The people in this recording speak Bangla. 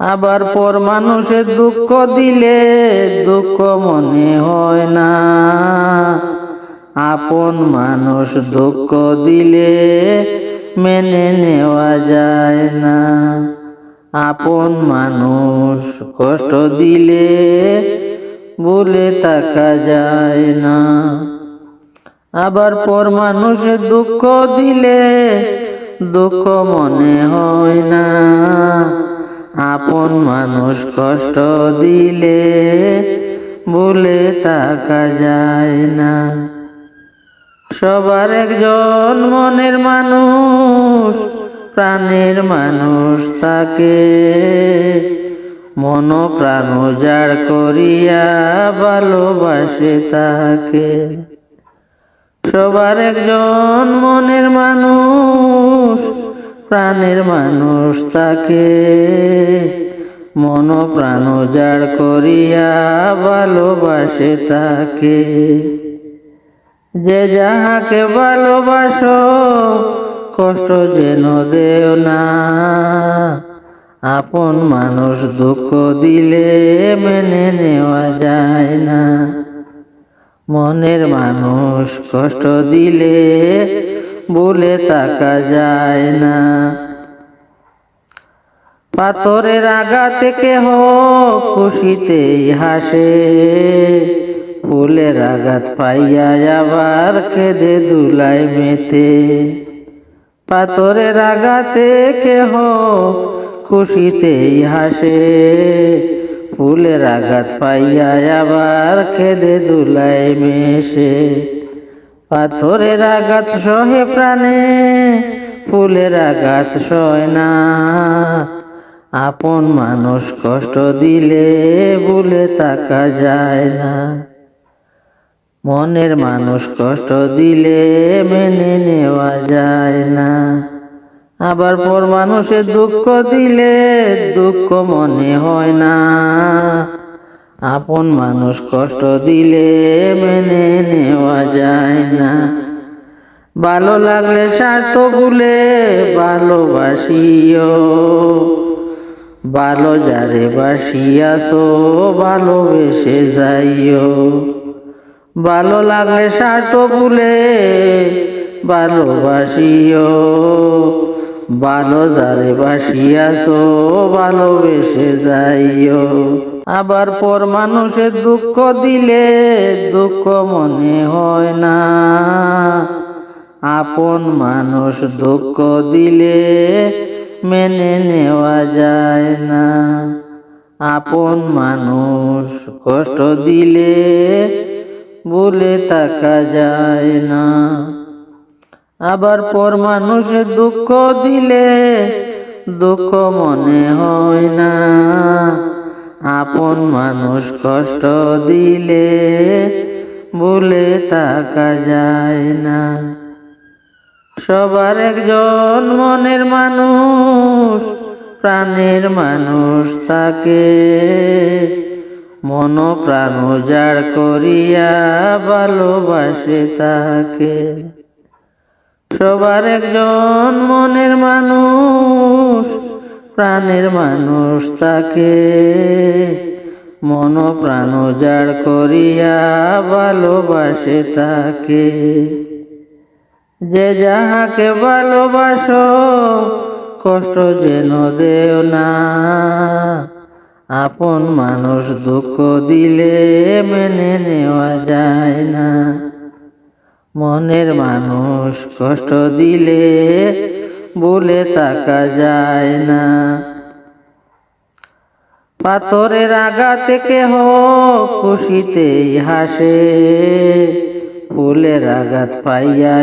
আবার পর মানুষের দুঃখ দিলে দুঃখ মনে হয় না। আপন মানুষ দুঃখ দিলে মেনে নেওয়া যায় না। আপন মানুষ কষ্ট দিলে বলে থাকা যায় না। আবার পর মানুষের দুঃখ দিলে দুঃখ মনে হয় না। আপন মানুষ কষ্ট দিলে বলে থাকা যায় না। সবার একজন মনের মানুষ, প্রাণের মানুষ তাকে মন প্রাণ উজাড় করিয়া ভালোবাসে তাকে। সবার একজন মনের মানুষ প্রাণের মানুষ তাকে। মন প্রাণ উজাড় করিয়া ভালোবাসে তাকে। যে যাহাকে ভালোবাসো, কষ্ট যেন দেও না। আপন মানুষ দুঃখ দিলে মেনে নেওয়া যায় না। মনের মানুষ কষ্ট দিলে বলে তাকা যায় না। পাথরের থেকে হোক খুশিতেই হাসে। ফুলের আঘাত পাইয়া আবার কেঁদে দুলাই মেতে। পাথরের আঘাতে কেহ খুশিতেই হাসে। ফুলের আঘাত পাইয়া আবার কেঁদে দুলাই মেশে। পাথরের আঘাত সহে প্রাণে, ফুলের আঘাত সয় না। আপন মানুষ কষ্ট দিলে বলে তাকা যায় না। মনের মানুষ কষ্ট দিলে মেনে নেওয়া যায় না। আবার পর মানুষের দুঃখ দিলে দুঃখ মনে হয় না। আপন মানুষ কষ্ট দিলে মেনে যায় না। ভালো লাগলে স্বার্থ ভুলে ভালোবাসিও। ভালো যারে বাসিয়াছো, ভালোবেসে যাইও। ভালো লাগলে স্বার্থ ভুলে ভালোবাসিও। ভালো যারে বাসিয়াছো ভালোবেসে যাইও। আবার পর মানুষে দুঃখ দিলে দুঃখ মনে হয় না। আপন মানুষ দুঃখ দিলে মেনে নেওয়া যায় না। আপন মানুষ কষ্ট দিলে বলে থাকা যায় না। আবার পর মানুষের দুঃখ দিলে দুঃখ মনে হয় না। আপন মানুষ কষ্ট দিলে বলে তাকা যায় না। সবার একজন মনের মানুষ, প্রাণের মানুষ তাকে মন প্রাণ উজাড় করিয়া ভালোবাসে তাকে। সবার একজন মনের মানুষ, প্রাণের মানুষ তাকে। মন প্রাণ উজাড় করিয়া ভালোবাসে তাকে। যে যাহাকে ভালোবাসো, কষ্ট যেন দেও না। আপন মানুষ দুঃখ দিলে মেনে নেওয়া যায় না। মনের মানুষ কষ্ট দিলে বলে তাকা যায় না। পাথরের আগাতে থেকে হোক খুশিতেই হাসে, ফুলের আঘাত পাইয়া